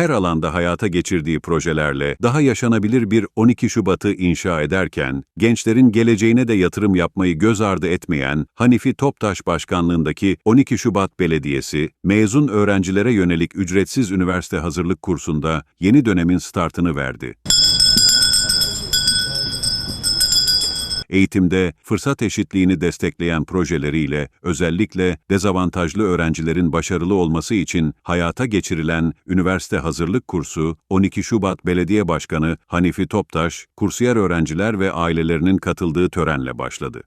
her alanda hayata geçirdiği projelerle daha yaşanabilir bir 12 Şubat'ı inşa ederken, gençlerin geleceğine de yatırım yapmayı göz ardı etmeyen Hanifi Toptaş Başkanlığındaki 12 Şubat Belediyesi, mezun öğrencilere yönelik ücretsiz üniversite hazırlık kursunda yeni dönemin startını verdi. Eğitimde fırsat eşitliğini destekleyen projeleriyle özellikle dezavantajlı öğrencilerin başarılı olması için hayata geçirilen üniversite hazırlık kursu 12 Şubat Belediye Başkanı Hanifi Toptaş, kursiyer öğrenciler ve ailelerinin katıldığı törenle başladı.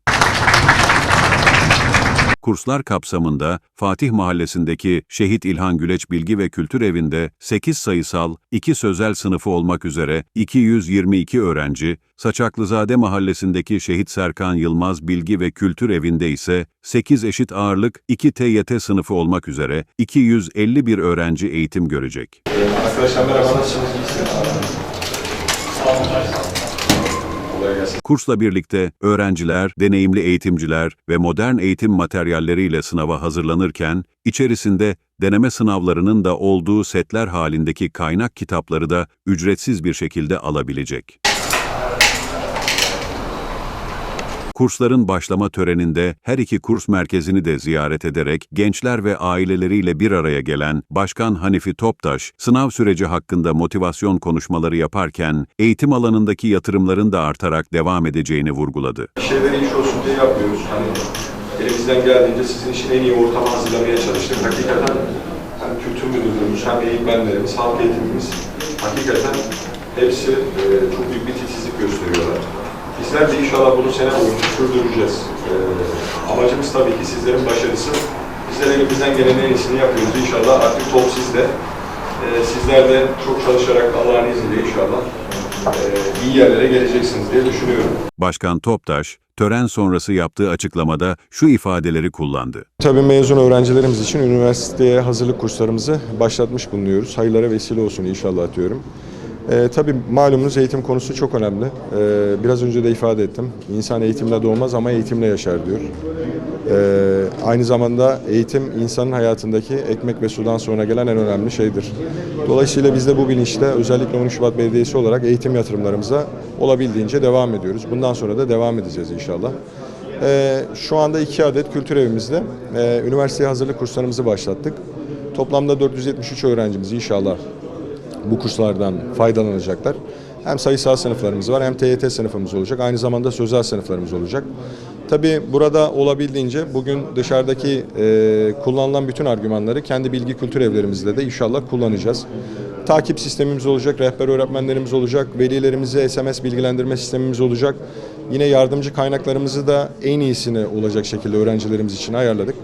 Kurslar kapsamında Fatih Mahallesi'ndeki Şehit İlhan Güleç Bilgi ve Kültür Evi'nde 8 sayısal, 2 sözel sınıfı olmak üzere 222 öğrenci, Saçaklızade Mahallesi'ndeki Şehit Serkan Yılmaz Bilgi ve Kültür Evi'nde ise 8 eşit ağırlık 2 TYT sınıfı olmak üzere 251 öğrenci eğitim görecek. Arkadaşlar merhaba? Sağ olun. Kursla birlikte öğrenciler, deneyimli eğitimciler ve modern eğitim materyalleriyle sınava hazırlanırken, içerisinde deneme sınavlarının da olduğu setler halindeki kaynak kitapları da ücretsiz bir şekilde alabilecek. Kursların başlama töreninde her iki kurs merkezini de ziyaret ederek gençler ve aileleriyle bir araya gelen Başkan Hanifi Toptaş, sınav süreci hakkında motivasyon konuşmaları yaparken eğitim alanındaki yatırımların da artarak devam edeceğini vurguladı. Şeyleri iş olsun diye yapmıyoruz. Hani elimizden geldiğince sizin için en iyi ortamı hazırlamaya çalıştık. Hakikaten hem kültür müdürlüğümüz hem eğitmenlerimiz, halk eğitimimiz hakikaten hepsi e, çok büyük bir titizlik gösteriyorlar. Bizler de inşallah bunu sene boyunca sürdüreceğiz. E, amacımız tabii ki sizlerin başarısı. Bizler elimizden gelen en iyisini yapıyoruz. İnşallah artık top sizde. E, sizler de çok çalışarak Allah'ın izniyle inşallah e, iyi yerlere geleceksiniz diye düşünüyorum. Başkan Toptaş, tören sonrası yaptığı açıklamada şu ifadeleri kullandı. Tabii mezun öğrencilerimiz için üniversiteye hazırlık kurslarımızı başlatmış bulunuyoruz. Hayırlara vesile olsun inşallah diyorum. Ee, tabii malumunuz eğitim konusu çok önemli. Ee, biraz önce de ifade ettim. İnsan eğitimle doğmaz ama eğitimle yaşar diyor. Ee, aynı zamanda eğitim insanın hayatındaki ekmek ve sudan sonra gelen en önemli şeydir. Dolayısıyla biz de bu bilinçle özellikle 13 Şubat Belediyesi olarak eğitim yatırımlarımıza olabildiğince devam ediyoruz. Bundan sonra da devam edeceğiz inşallah. Ee, şu anda iki adet kültür evimizde e, üniversiteye hazırlık kurslarımızı başlattık. Toplamda 473 öğrencimiz inşallah bu kurslardan faydalanacaklar. Hem sayısal sınıflarımız var hem TYT sınıfımız olacak. Aynı zamanda sözel sınıflarımız olacak. Tabii burada olabildiğince bugün dışarıdaki e, kullanılan bütün argümanları kendi bilgi kültür evlerimizde de inşallah kullanacağız. Takip sistemimiz olacak, rehber öğretmenlerimiz olacak, velilerimize SMS bilgilendirme sistemimiz olacak. Yine yardımcı kaynaklarımızı da en iyisini olacak şekilde öğrencilerimiz için ayarladık.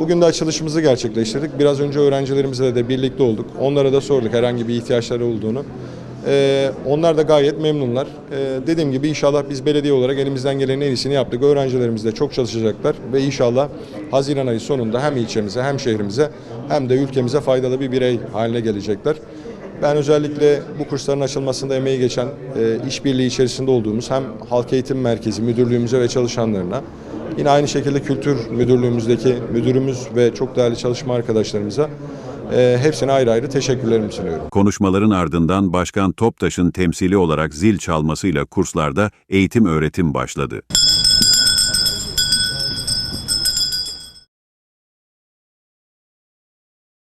Bugün de açılışımızı gerçekleştirdik. Biraz önce öğrencilerimizle de birlikte olduk. Onlara da sorduk herhangi bir ihtiyaçları olduğunu. Ee, onlar da gayet memnunlar. Ee, dediğim gibi inşallah biz belediye olarak elimizden gelenin en iyisini yaptık. Öğrencilerimiz de çok çalışacaklar ve inşallah Haziran ayı sonunda hem ilçemize hem şehrimize hem de ülkemize faydalı bir birey haline gelecekler. Ben özellikle bu kursların açılmasında emeği geçen, e, işbirliği içerisinde olduğumuz hem Halk Eğitim Merkezi müdürlüğümüze ve çalışanlarına, yine aynı şekilde Kültür Müdürlüğümüzdeki müdürümüz ve çok değerli çalışma arkadaşlarımıza e, hepsine ayrı ayrı teşekkürlerimi sunuyorum. Konuşmaların ardından Başkan Toptaş'ın temsili olarak zil çalmasıyla kurslarda eğitim öğretim başladı.